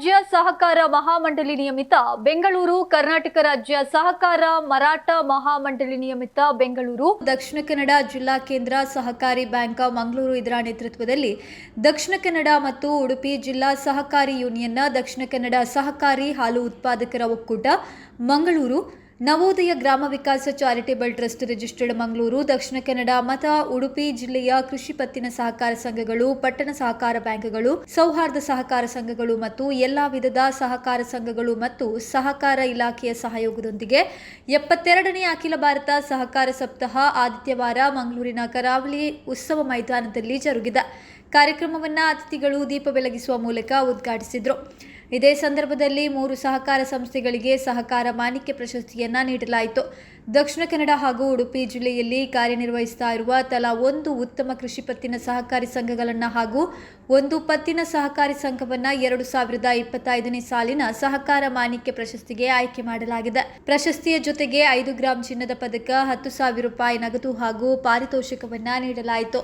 ರಾಜ್ಯ ಸಹಕಾರ ಮಹಾಮಂಡಳಿ ನಿಯಮಿತ ಬೆಂಗಳೂರು, ಕರ್ನಾಟಕ ರಾಜ್ಯ ಸಹಕಾರ ಮರಾಠ ಮಹಾಮಂಡಳಿ ನಿಯಮಿತ ಬೆಂಗಳೂರು. ದಕ್ಷಿಣ ಕನ್ನಡ ಜಿಲ್ಲಾ ಕೇಂದ್ರ ಸಹಕಾರಿ ಬ್ಯಾಂಕ್ ಮಂಗಳೂರು ಇದರ ನೇತೃತ್ವದಲ್ಲಿ ದಕ್ಷಿಣ ಕನ್ನಡ ಮತ್ತು ಉಡುಪಿ ಜಿಲ್ಲಾ ಸಹಕಾರಿ ಯೂನಿಯನ್ನ ದಕ್ಷಿಣ ಕನ್ನಡ ಸಹಕಾರಿ ಹಾಲು ಉತ್ಪಾದಕರ ಒಕ್ಕೂಟ Mangaluru Navodaya Grama Vikasa charitable trust registered Mangaluru, Dakshina Kannada, ಮತ ಉಡುಪಿ ಜಿಲ್ಲೆಯ ಕೃಷಿ ಪತ್ತಿನ ಸಹಕಾರ ಸಂಘಗಳು, ಪಟ್ಟಣ ಸಹಕಾರ ಬ್ಯಾಂಕ್ಗಳು, ಸೌಹಾರ್ದ ಸಹಕಾರ ಸಂಘಗಳು ಮತ್ತು ಎಲ್ಲಾ ವಿಧದ ಸಹಕಾರ ಸಂಘಗಳು ಮತ್ತು ಸಹಕಾರ ಇಲಾಖೆಯ ಸಹಯೋಗದೊಂದಿಗೆ ಎಪ್ಪತ್ತೆರಡನೇ ಅಖಿಲ ಭಾರತ ಸಹಕಾರ ಸಪ್ತಾಹ ಆದಿತ್ಯವಾರ ಮಂಗಳೂರಿನ ಕರಾವಳಿ ಉತ್ಸವ ಮೈದಾನದಲ್ಲಿ ಜರುಗಿದ. ಕಾರ್ಯಕ್ರಮವನ್ನು ಅತಿಥಿಗಳು ದೀಪ ಬೆಳಗಿಸುವ ಮೂಲಕ ಉದ್ಘಾಟಿಸಿದರು. ಇದೇ ಸಂದರ್ಭದಲ್ಲಿ ಮೂರು ಸಹಕಾರ ಸಂಸ್ಥೆಗಳಿಗೆ ಸಹಕಾರ ಮಾಣಿಕ್ಯ ಪ್ರಶಸ್ತಿಯನ್ನ ನೀಡಲಾಯಿತು. ದಕ್ಷಿಣ ಕನ್ನಡ ಹಾಗೂ ಉಡುಪಿ ಜಿಲ್ಲೆಯಲ್ಲಿ ಕಾರ್ಯನಿರ್ವಹಿಸ್ತಾ ಇರುವ ತಲಾ ಒಂದು ಉತ್ತಮ ಕೃಷಿ ಪತ್ತಿನ ಸಹಕಾರಿ ಸಂಘಗಳನ್ನು ಹಾಗೂ ಒಂದು ಪತ್ತಿನ ಸಹಕಾರಿ ಸಂಘವನ್ನ ಎರಡು ಸಾವಿರದ ಇಪ್ಪತ್ತೈದನೇ ಸಾಲಿನ ಸಹಕಾರ ಮಾಣಿಕ್ಯ ಪ್ರಶಸ್ತಿಗೆ ಆಯ್ಕೆ ಮಾಡಲಾಗಿದೆ. ಪ್ರಶಸ್ತಿಯ ಜೊತೆಗೆ ಐದು ಗ್ರಾಂ ಚಿನ್ನದ ಪದಕ, ಹತ್ತು ಸಾವಿರ ರೂಪಾಯಿ ನಗದು ಹಾಗೂ ಪಾರಿತೋಷಿಕವನ್ನ ನೀಡಲಾಯಿತು.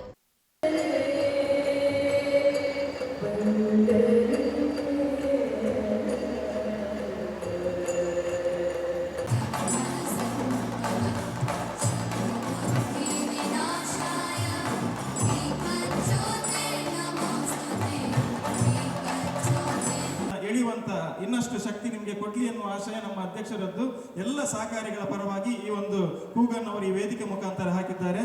ಎಳೆಯುವಂತ ಇನ್ನಷ್ಟು ಶಕ್ತಿ ನಿಮಗೆ ಕೊಡ್ಲಿ ಎನ್ನುವ ಆಶಯ ನಮ್ಮ ಅಧ್ಯಕ್ಷರದ್ದು. ಎಲ್ಲ ಸಹಕಾರಿಗಳ ಪರವಾಗಿ ಈ ಒಂದು ಕೂಗನ್ನು ಅವರು ಈ ವೇದಿಕೆ ಮುಖಾಂತರ ಹಾಕಿದ್ದಾರೆ.